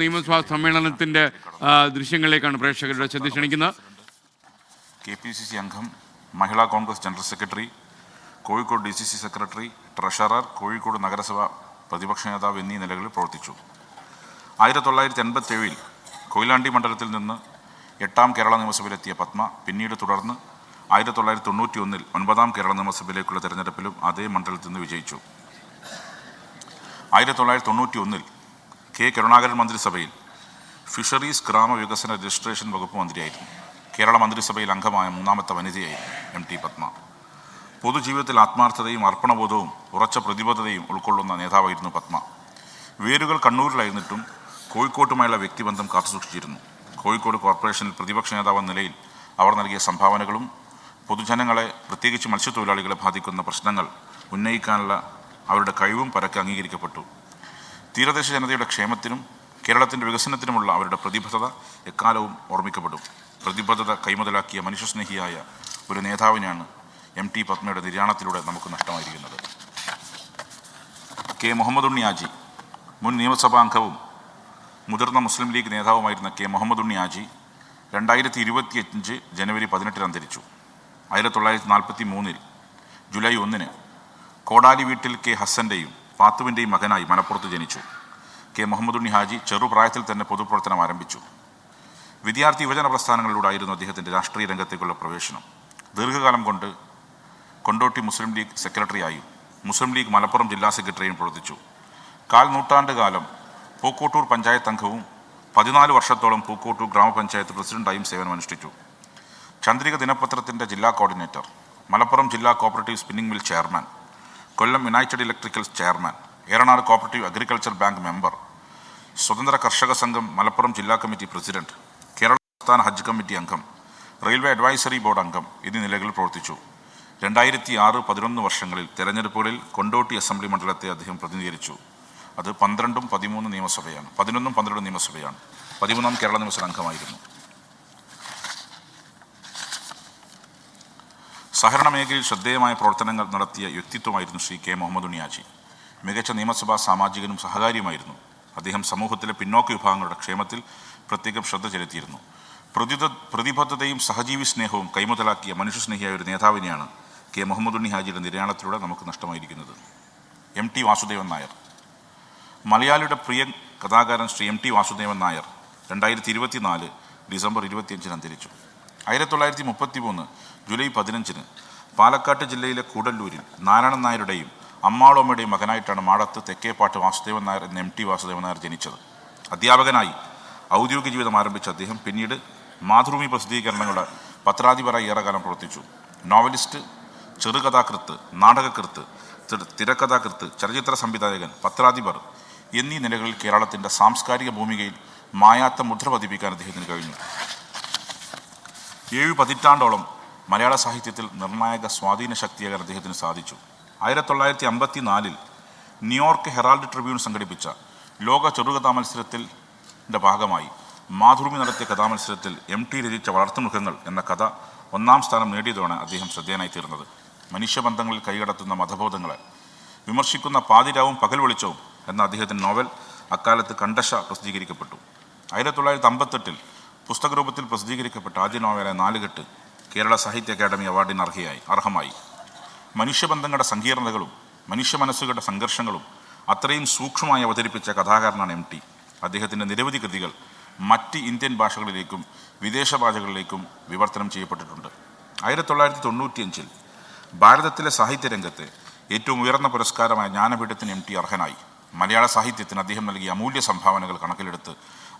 നിയമസഭാ സമ്മേളനത്തിന്റെ ദൃശ്യങ്ങളിലേക്കാണ് പ്രേക്ഷകരുടെ ശ്രദ്ധ ക്ഷണിക്കുന്നത്. കെ പി സി സി അംഗം Mahila Congress general secretary Kozhikode D C C secretary treasurer Kozhikode നഗരസഭ പ്രതിപക്ഷ നേതാവ് എന്നീ നിലകളിൽ പ്രവർത്തിച്ചു. ആയിരത്തി തൊള്ളായിരത്തി എൺപത്തി ഏഴിൽ കൊയിലാണ്ടി മണ്ഡലത്തിൽ നിന്ന് എട്ടാം കേരള നിയമസഭയിലെത്തിയ പത്മ പിന്നീട് തുടർന്ന് ആയിരത്തി തൊള്ളായിരത്തി തൊണ്ണൂറ്റി ഒന്നിൽ ഒൻപതാം കേരള നിയമസഭയിലേക്കുള്ള തെരഞ്ഞെടുപ്പിലും അതേ മണ്ഡലത്തിൽ നിന്ന് വിജയിച്ചു. ആയിരത്തി തൊള്ളായിരത്തി തൊണ്ണൂറ്റി ഒന്നിൽ കെ കരുണാകരൻ മന്ത്രിസഭയിൽ ഫിഷറീസ് ഗ്രാമവികസന രജിസ്ട്രേഷൻ വകുപ്പ് മന്ത്രിയായിരുന്നു. കേരള മന്ത്രിസഭയിൽ അംഗമായ മൂന്നാമത്തെ വനിതയായിരുന്നു എം ടി പത്മ. പൊതുജീവിതത്തിൽ ആത്മാർത്ഥതയും അർപ്പണബോധവും ഉറച്ച പ്രതിബദ്ധതയും ഉൾക്കൊള്ളുന്ന നേതാവായിരുന്നു പത്മ. വേരുകൾ കണ്ണൂരിലായിരുന്നിട്ടും കോഴിക്കോട്ടുമായുള്ള വ്യക്തിബന്ധം കാത്തുസൂക്ഷിച്ചിരുന്നു കോഴിക്കോട് കോർപ്പറേഷനിൽ പ്രതിപക്ഷ നേതാവെന്ന നിലയിൽ അവർ നൽകിയ സംഭാവനകളും പൊതുജനങ്ങളെ പ്രത്യേകിച്ച് മത്സ്യത്തൊഴിലാളികളെ ബാധിക്കുന്ന പ്രശ്നങ്ങൾ ഉന്നയിക്കാനുള്ള അവരുടെ കഴിവും പരക്കെ അംഗീകരിക്കപ്പെട്ടു. തീരദേശ ജനതയുടെ ക്ഷേമത്തിനും കേരളത്തിന്റെ വികസനത്തിനുമുള്ള അവരുടെ പ്രതിബദ്ധത എക്കാലവും ഓർമ്മിക്കപ്പെടും. പ്രതിബദ്ധത കൈമുതലാക്കിയ മനുഷ്യസ്നേഹിയായ ഒരു നേതാവിനെയാണ് എം ടി പത്മയുടെ നിര്യാണത്തിലൂടെ നമുക്ക് നഷ്ടമായിരിക്കുന്നത്. കെ മുഹമ്മദ് ഉണ്ണിയാജി മുൻ നിയമസഭാ അംഗവും മുതിർന്ന മുസ്ലിം ലീഗ് നേതാവുമായിരുന്ന കെ മുഹമ്മദ് ഉണ്ണിയാജി രണ്ടായിരത്തി ഇരുപത്തിയഞ്ച് ജനുവരി പതിനെട്ടിന് അന്തരിച്ചു. ആയിരത്തി തൊള്ളായിരത്തി നാൽപ്പത്തി മൂന്നിൽ ജൂലൈ ഒന്നിന് കോടാലി വീട്ടിൽ കെ ഹസന്റെയും പാത്തുവിന്റെയും മകനായി മലപ്പുറത്ത് ജനിച്ചു. കെ. മുഹമ്മദ് ഉണ്ണി ഹാജി ചെറുപ്രായത്തിൽ തന്നെ പൊതുപ്രവർത്തനം ആരംഭിച്ചു. വിദ്യാർത്ഥി യുവജന പ്രസ്ഥാനങ്ങളിലൂടെയായിരുന്നു അദ്ദേഹത്തിന്റെ രാഷ്ട്രീയ രംഗത്തേക്കുള്ള പ്രവേശനം. ദീർഘകാലം കൊണ്ട് കൊണ്ടോട്ടി മുസ്ലിം ലീഗ് സെക്രട്ടറിയായും മുസ്ലിം ലീഗ് മലപ്പുറം ജില്ലാ സെക്രട്ടറിയും പ്രവർത്തിച്ചു. കാൽ നൂറ്റാണ്ട് കാലം പൂക്കോട്ടൂർ പഞ്ചായത്ത് അംഗവും പതിനാല് വർഷത്തോളം പൂക്കോട്ടൂർ ഗ്രാമപഞ്ചായത്ത് പ്രസിഡന്റായും സേവനമനുഷ്ഠിച്ചു. ചന്ദ്രിക ദിനപത്രത്തിന്റെ ജില്ലാ കോർഡിനേറ്റർ മലപ്പുറം ജില്ലാ cooperative spinning mill chairman Kollam united electrical chairman Eranad cooperative agriculture bank member സ്വതന്ത്ര കർഷക സംഘം മലപ്പുറം ജില്ലാ കമ്മിറ്റി പ്രസിഡന്റ് കേരള സംസ്ഥാന ഹജ്ജ് കമ്മിറ്റി അംഗം റെയിൽവേ അഡ്വൈസറി ബോർഡ് അംഗം എന്നീ നിലകളിൽ പ്രവർത്തിച്ചു. രണ്ടായിരത്തി ആറ് പതിനൊന്ന് വർഷങ്ങളിൽ തെരഞ്ഞെടുപ്പുകളിൽ കൊണ്ടോട്ടി അസംബ്ലി മണ്ഡലത്തെ അദ്ദേഹം പ്രതിനിധീകരിച്ചു. അത് പന്ത്രണ്ടും പതിമൂന്ന് നിയമസഭയാണ് പതിനൊന്നും പന്ത്രണ്ടും നിയമസഭയാണ് പതിമൂന്നാം കേരള നിയമസഭ അംഗമായിരുന്നു. സഹകരണ മേഖലയിൽ ശ്രദ്ധേയമായ പ്രവർത്തനങ്ങൾ നടത്തിയ വ്യക്തിത്വമായിരുന്നു ശ്രീ കെ മുഹമ്മദ് ഉണ്ണിയാജി. മികച്ച നിയമസഭാ സാമാജികനും സഹകാരിയുമായിരുന്നു. അദ്ദേഹം സമൂഹത്തിലെ പിന്നോക്ക വിഭാഗങ്ങളുടെ ക്ഷേമത്തിൽ പ്രത്യേകം ശ്രദ്ധ ചെലുത്തിയിരുന്നു. പ്രതി പ്രതിബദ്ധതയും സഹജീവി സ്നേഹവും കൈമുതലാക്കിയ മനുഷ്യസ്നേഹിയായ ഒരു നേതാവിനെയാണ് കെ മുഹമ്മദ് ഉണ്ണി ഹാജിയുടെ നിര്യാണത്തിലൂടെ നമുക്ക് നഷ്ടമായിരിക്കുന്നത്. M T Vasudevan Nair. മലയാളിയുടെ പ്രിയ കഥാകാരൻ ശ്രീ എം ടി വാസുദേവൻ നായർ രണ്ടായിരത്തി ഇരുപത്തിനാല് ഡിസംബർ ഇരുപത്തിയഞ്ചിന് അന്തരിച്ചു. ആയിരത്തി തൊള്ളായിരത്തി മുപ്പത്തി മൂന്ന് ജൂലൈ പതിനഞ്ചിന് പാലക്കാട്ട് ജില്ലയിലെ കൂടല്ലൂരിൽ നാരായണൻ നായരുടെയും അമ്മാളോമ്മയുടെയും മകനായിട്ടാണ് മാടത്ത് തെക്കേപ്പാട്ട് വാസുദേവൻ നായർ എന്ന എം ടി വാസുദേവൻ നായർ ജനിച്ചത്. അധ്യാപകനായി ഔദ്യോഗിക ജീവിതം ആരംഭിച്ച അദ്ദേഹം പിന്നീട് മാതൃഭൂമി പ്രസിദ്ധീകരണങ്ങളുടെ പത്രാധിപരായി ഏറെക്കാലം പ്രവർത്തിച്ചു. നോവലിസ്റ്റ് ചെറുകഥാകൃത്ത് നാടകകൃത്ത് തിരക്കഥാകൃത്ത് ചലച്ചിത്ര സംവിധായകൻ പത്രാധിപർ എന്നീ നിലകളിൽ കേരളത്തിന്റെ സാംസ്കാരിക ഭൂമികയിൽ മായാത്ത മുദ്ര പതിപ്പിക്കാൻ അദ്ദേഹത്തിന് കഴിഞ്ഞു. ഏഴ് പതിറ്റാണ്ടോളം മലയാള സാഹിത്യത്തിൽ നിർണായക സ്വാധീന ശക്തിയാകാൻ അദ്ദേഹത്തിന് സാധിച്ചു. ആയിരത്തി തൊള്ളായിരത്തി അമ്പത്തി നാലിൽ ന്യൂയോർക്ക് ഹെറാൾഡ് ട്രിബ്യൂൺ സംഘടിപ്പിച്ച ലോക ചെറുകഥാ മത്സരത്തിന്റെ ഭാഗമായി മാതൃഭൂമി നടത്തിയ കഥാമത്സരത്തിൽ എം ടി രചിച്ച വളർത്തുമൃഗങ്ങൾ എന്ന കഥ ഒന്നാം സ്ഥാനം നേടിയതോടെ അദ്ദേഹം ശ്രദ്ധേയനായി തീർന്നത്. മനുഷ്യബന്ധങ്ങളിൽ കൈകടത്തുന്ന മതബോധങ്ങളെ വിമർശിക്കുന്ന പാതിരാവും പകൽ വെളിച്ചവും എന്ന അദ്ദേഹത്തിന്റെ നോവൽ അക്കാലത്ത് കണ്ടശ പ്രസിദ്ധീകരിക്കപ്പെട്ടു. ആയിരത്തി തൊള്ളായിരത്തി അമ്പത്തെട്ടിൽ പുസ്തകരൂപത്തിൽ പ്രസിദ്ധീകരിക്കപ്പെട്ട ആദ്യ നോവലെ നാലുകെട്ട് കേരള സാഹിത്യ അക്കാദമി അവാർഡിന് അർഹയായി അർഹമായി. മനുഷ്യബന്ധങ്ങളുടെ സങ്കീർണതകളും മനുഷ്യ മനസ്സുകളുടെ സംഘർഷങ്ങളും അത്രയും സൂക്ഷ്മമായി അവതരിപ്പിച്ച കഥാകാരനാണ് എം ടി. അദ്ദേഹത്തിന്റെ നിരവധി കൃതികൾ മറ്റ് ഇന്ത്യൻ ഭാഷകളിലേക്കും വിദേശ ഭാഷകളിലേക്കും വിവർത്തനം ചെയ്യപ്പെട്ടിട്ടുണ്ട്. ആയിരത്തി തൊള്ളായിരത്തി തൊണ്ണൂറ്റിയഞ്ചിൽ ഭാരതത്തിലെ സാഹിത്യരംഗത്തെ ഏറ്റവും ഉയർന്ന പുരസ്കാരമായ ജ്ഞാനപീഠത്തിന് എം ടി അർഹനായി. മലയാള സാഹിത്യത്തിന് അദ്ദേഹം നൽകിയ അമൂല്യ സംഭാവനകൾ കണക്കിലെടുത്ത്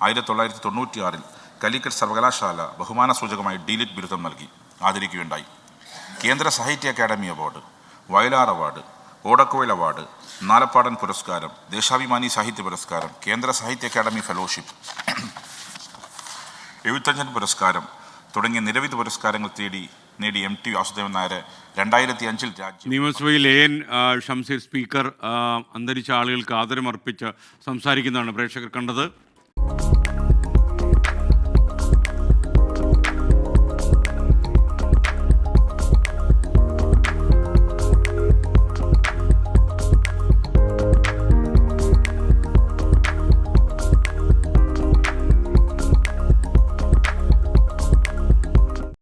ആയിരത്തി തൊള്ളായിരത്തി തൊണ്ണൂറ്റിയാറിൽ കലിക്കറ്റ് സർവകലാശാല ബഹുമാന സൂചകമായി ഡീലിറ്റ് ബിരുദം നൽകി ആദരിക്കുകയുണ്ടായി. കേന്ദ്ര സാഹിത്യ academy award Vayalar award Odakkuzhal award Nalappadan പുരസ്കാരം ദേശാഭിമാനി സാഹിത്യ പുരസ്കാരം കേന്ദ്ര സാഹിത്യ അക്കാദമി ഫെലോഷിപ്പ് എഴുത്തച്ഛൻ പുരസ്കാരം തുടങ്ങിയ നിരവധി പുരസ്കാരങ്ങൾ തേടി നേടി എം ടി വാസുദേവൻ നായർ രണ്ടായിരത്തി അഞ്ചിൽ രാജ്യം നിയമസഭയിൽ എൻ ഷംസീർ സ്പീക്കർ അന്തരിച്ച ആളുകൾക്ക് ആദരമർപ്പിച്ച് സംസാരിക്കുന്നതാണ് പ്രേക്ഷകർ കണ്ടത്.